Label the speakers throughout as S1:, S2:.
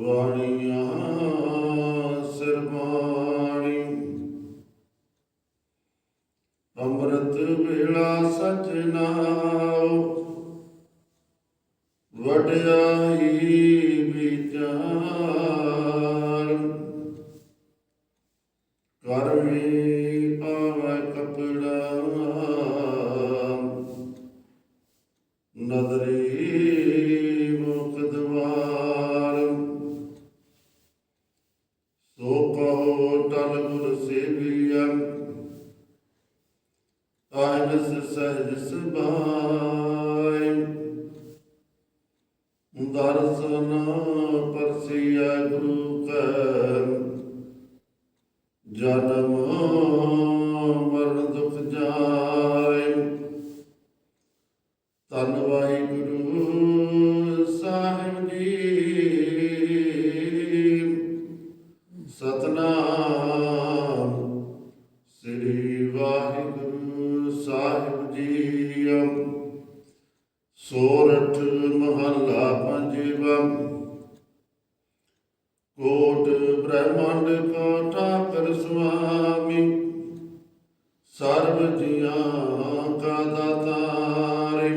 S1: ਵਾਣੀਆਂ ਸਰਬਾਣੀ ਅੰਮ੍ਰਿਤ ਵੇਲਾ ਸਚ ਵਡਿਆਈ ਵਿਚਾਰ। ਕਰਮੀ ਆਵੈ ਕਪੜਾ ਨਦਰੀ ਟਲ ਗੁਰ ਸਹਿਜ ਸੁਭਾਇ ਦਰਸ਼ਨ ਪਰਸਿਆ ਗੁਰੂ ਕੈ ਜਨਮ ਸਾਹਿਬ ਜੀ ਸੋਰਠ ਮਹੱਲਾ ਪੰਜਵਾ। ਕੋਟ ਬ੍ਰਹਮੰਡ ਕੋ ਠਾਕਰ ਸੁਆਮੀ। ਸਰਬ ਜੀਆਂ ਕਾ ਦਾਤਾਰਿ।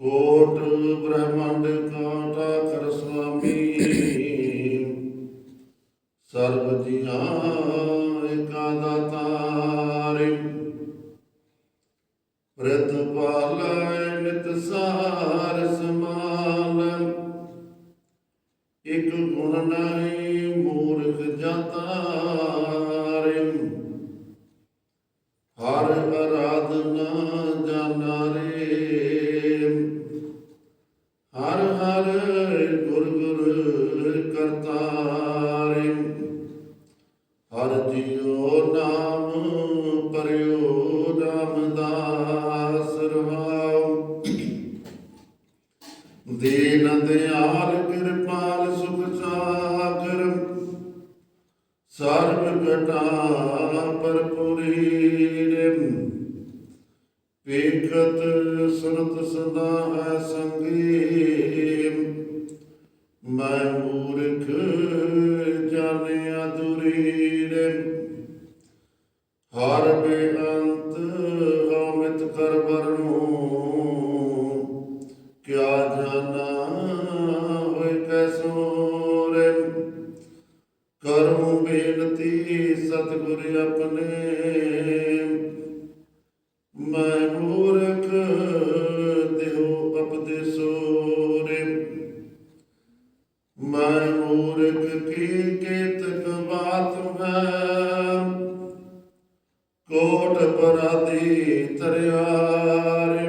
S1: ਕੋਟ ਬ੍ਰਹਮੰਡ ਕਾ ਠਾਕਰ ਸੁਆਮੀ। ਸਰਬ ਜੀਆਂ ਕਾ ਦਾਤਾਰਿ। ਪ੍ਰਤ ਨਿਤ ਸਾਰ ਸਮਾਲ ਇਕ ਗੁਣ ਨਹੀਂ ਮੂਰਖ ਜਾਤਾ ਹਰ ਅਰਾਧਨਾ ਜਾਣਾ ਹਰ ਹਰ ਗੁਰ ਗੁਰ ਕਰਤਾ ਰਾਮਦਾਸ ਰਵਾਉ ਦੀਨ ਦਿਆਲ ਕਿਰਪਾਲ ਸੁਖ ਸਾਗਰ। ਸਰਬ ਘਟਾ ਪਰਪੁਰੀ ਰੇ ਸੁਨਤ ਸਦਾ ਹੈ ਸੰਗੀ ਮੈਂ ਮੂਰਖ ਜਾਣਿਆ ਦੁਰੀ ਹਰ ਬੇਅੰਤ ਸਤਿਗੁਰ ਆਪਣੇ ਮੈਂ ਮੂਰਖ ਦੇਹੋ ਅਪਦੇਸੋ ਰੇ ਮੈਂ ਮੂਰਖ ਕੀ ਕੇਤਕ ਬਾਤ ਹੈ ਕੋਟ ਪਰਾਦੀ ਤਰਿਆਰਿ।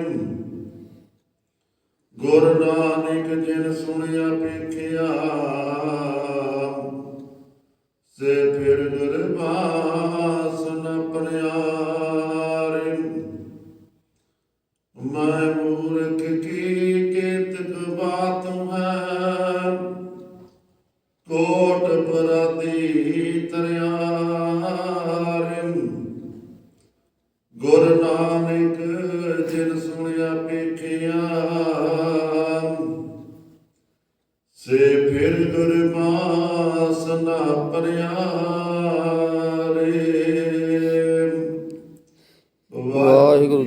S1: ਗੁਰ ਨਾਨਕ ਜਿਨ ਸੁਣਿਆ ਵੇਖਿਆ, ਸੇ ਫਿਰ ਗੁਰਬਾਸ ਮੈਂ ਮੂਰਖ ਕੀ ਕੇਤਕ ਬਾਤ ਹੈ? ਕੋਟ ਪਰਾਦੀ ਤਰਿਆਰਿ ਗੁਰ ਨਾਨਕ ਜਿਨ ਸੁਣਿਆ ਵੇਖਿਆ ਸੇ ਫਿਰ ਗੁਰਬਾਸ ਨਾ ਪਰਿਆ।